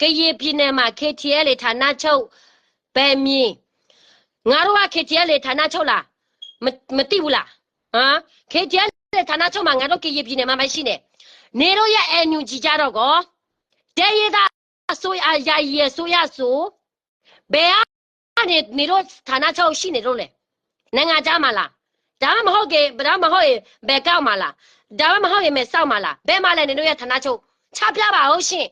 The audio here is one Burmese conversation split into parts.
ကရင်ပြည်နယ်မှာ KTL လေဌာနချုပ်ပဲမြင်ငါတို့က KTL လေဌာနချုပ်လားမမသိဘူးလားဟမ် KTL လေဌာနချုပ်မှာငါတို့ကရင်ပြည်နယ်မှာမရှိနဲ့နေတို့ရဲ့ NUG ကြတော့ကောတဲရတာဆိုရယာရည်ဆိုရဆိုဘယ်ကနေနေတို့ဌာနချုပ်ရှိနေတော့လဲနိုင်ငံသားမလားဒါမှမဟုတ်ကေဒါမှမဟုတ်ရင်ဘယ်ကောက်မလားဒါမှမဟုတ်ရင်မဲစောက်မလားဘယ်မှလဲနေတို့ရဲ့ဌာနချုပ်ချပြပါဦးရှင်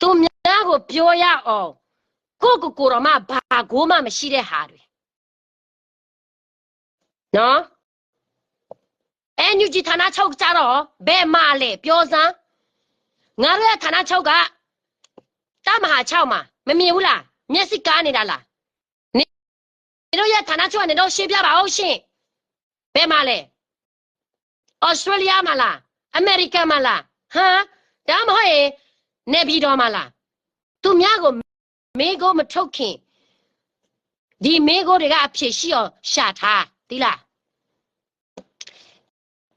သူများကိုပြောရအောင်ကိုကိုကိုတော်မှဘာကိုမှမရှိတဲ့ဟာတွေနော် NUG ဌာနချုပ်ကြတော့ဘယ်မှလဲပြောစမ်းငါတို့ရဲ့ဌာနချုပ်ကတမဟာ6မှာမမြင်ဘူးလားမျက်စိကားနေတာလားနေနေတို့ရဲ့ဌာနချုပ်ကနေတော့ရှင်းပြပါဦးရှင်ဘယ်မှလဲဩစတြေးလျမှာလားအမေရိကန်မှာလားဟမ်ဒါမှမဟုတ်ရင် နေပြည်တော်မှာလားသူများကိုမေးကိုမထုတ်ခင်ဒီမေးကိုတွေကအဖြစ်ရှိအောင်ရှာထားသီလား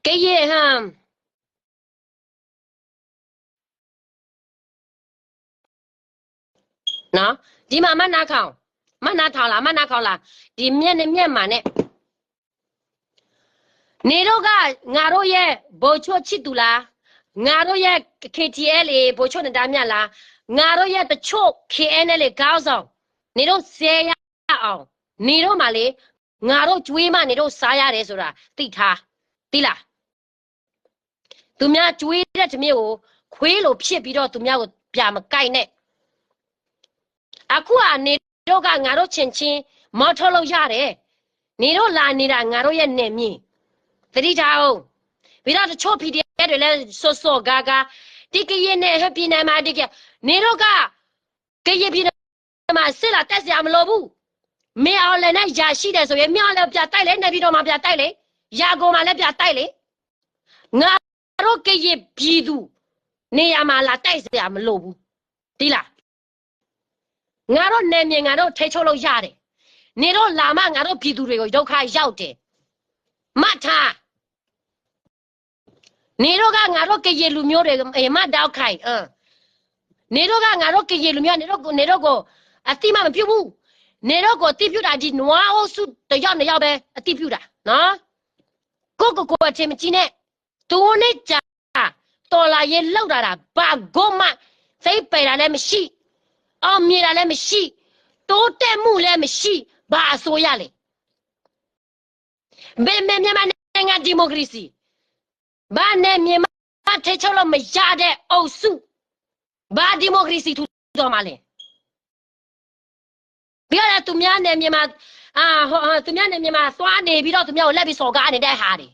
ကဲရဟမ်နော်ဒီမှာမနာခေါင်မနာထောင်လားမနာခေါင်လားဒီမျက်နဲ့မျက်မှန်နဲ့နေတော့ကငါတို့ရဲ့ဘိုလ်ချွတ်ချစ်သူလား ငါတို့ရဲ့ KTL လေဘိုလ်ချွတ်နေတာမြတ်လားငါတို့ရဲ့တချို့ KNL လေကောင်းဆောင်နေတော့ဇဲရအောင်နေတော့မှလေငါတို့ကျွေးမှနေတော့စားရတယ်ဆိုတာသိထားသိလားသူများကျွေးတဲ့တမျိုးကိုခွေးလိုဖြစ်ပြီးတော့သူများကိုပြမကိုက်နဲ့အခုကနေတော့ကငါတို့ချင်းချင်းမော်ထုတ်လို့ရတယ်နေတော့လာနေတာငါတို့ရဲ့နေမြင့်သတိထားအောင် ပြီးတော့တချို့ PDF တွေလည်းစောစောဂါဂါတိကရင်နဲ့ဟပြနေမှာတိကနေတော့ကကရင်ပြည်နယ်မှာစစ်လာတက်စရာမလိုဘူးမင်းအောင်လည်းနဲ့ယာရှိတယ်ဆိုရင်မြောက်လည်းပြတိုက်လေနေပြီးတော့မှပြတိုက်လေယာကိုမှလည်းပြတိုက်လေငါငါတို့ကရင်ပြည်သူနေရာမှာလာတိုက်စရာမလိုဘူးဒီလားငါတို့နေမြင်ငါတို့ထိချုပ်လို့ရတယ်နေတော့လာမငါတို့ပြည်သူတွေကိုဒုက္ခရောက်တယ်မတ်ထား နေတော့ကငါတို့ကရင်လူမျိုးတွေအေးမတောက်ခိုင်အင်းနေတော့ကငါတို့ကရင်လူမျိုးနေတော့ကိုနေတော့ကိုအတိမမပြုတ်ဘူးနေတော့ကိုအတိပြုတ်တာဒီနွားအုပ်စုတယောက်နှစ်ယောက်ပဲအတိပြုတ်တာနော်ကိုကိုကိုအချင်းမကြီးနဲ့သူနဲ့ကြာတော်လာရင်လောက်တာတာဘာဂုမစိတ်ပယ်တာလည်းမရှိအောင်မြေတာလည်းမရှိတိုးတက်မှုလည်းမရှိဘာအစိုးရလဲဘယ်မဲမြန်မာနိုင်ငံဒီမိုကရေစီ ဘာနဲ့မြန်မာထဲချုပ်လို့မရတဲ့အုပ်စုဘာဒီမိုကရေစီထူတော်မှာလဲပြီးတော့သူများနဲ့မြန်မာအာဟိုသူများနဲ့မြန်မာသွားနေပြီးတော့သူများကိုလက်ပြီးစော်ကားနေတဲ့ဟာတွေ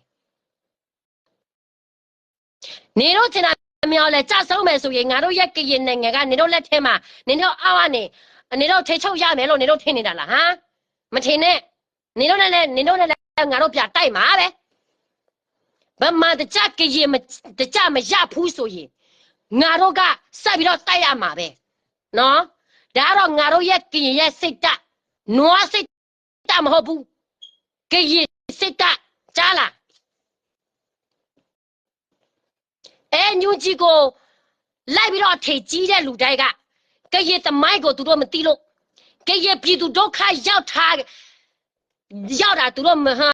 နေတော့ချင်တာမြောက်လဲကြဆုံးမယ်ဆိုရင်ငါတို့ရက်ကရင်နိုင်ငံကနေတော့လက်ထဲမှာနေတော့အောက်ကနေနေတော့ထိချုပ်ရမယ်လို့နေတော့ထင်နေတာလားဟမ်မထင်နဲ့နေတော့လည်းနေတော့လည်းငါတို့ပြတိုက်မှာပဲ ဗမာတကြကရင်မတကြမရဘူးဆိုရင်ငါတို့ကဆက်ပြီးတော့တိုက်ရမှာပဲနော်ဒါကတော့ငါတို့ရက်ကရင်ရဲ့စိတ်တနွားစိတ်တမဟုတ်ဘူးကရင်စိတ်တကြားလားအဲညူကြီးကိုလိုက်ပြီးတော့ထိတ်ကြီးတဲ့လူတိုက်ကကရေသမိုင်းကိုသူတို့မသိလို့ကရေပြည်သူဒုက္ခရောက်ထားရောက်တာသူတို့မဟာ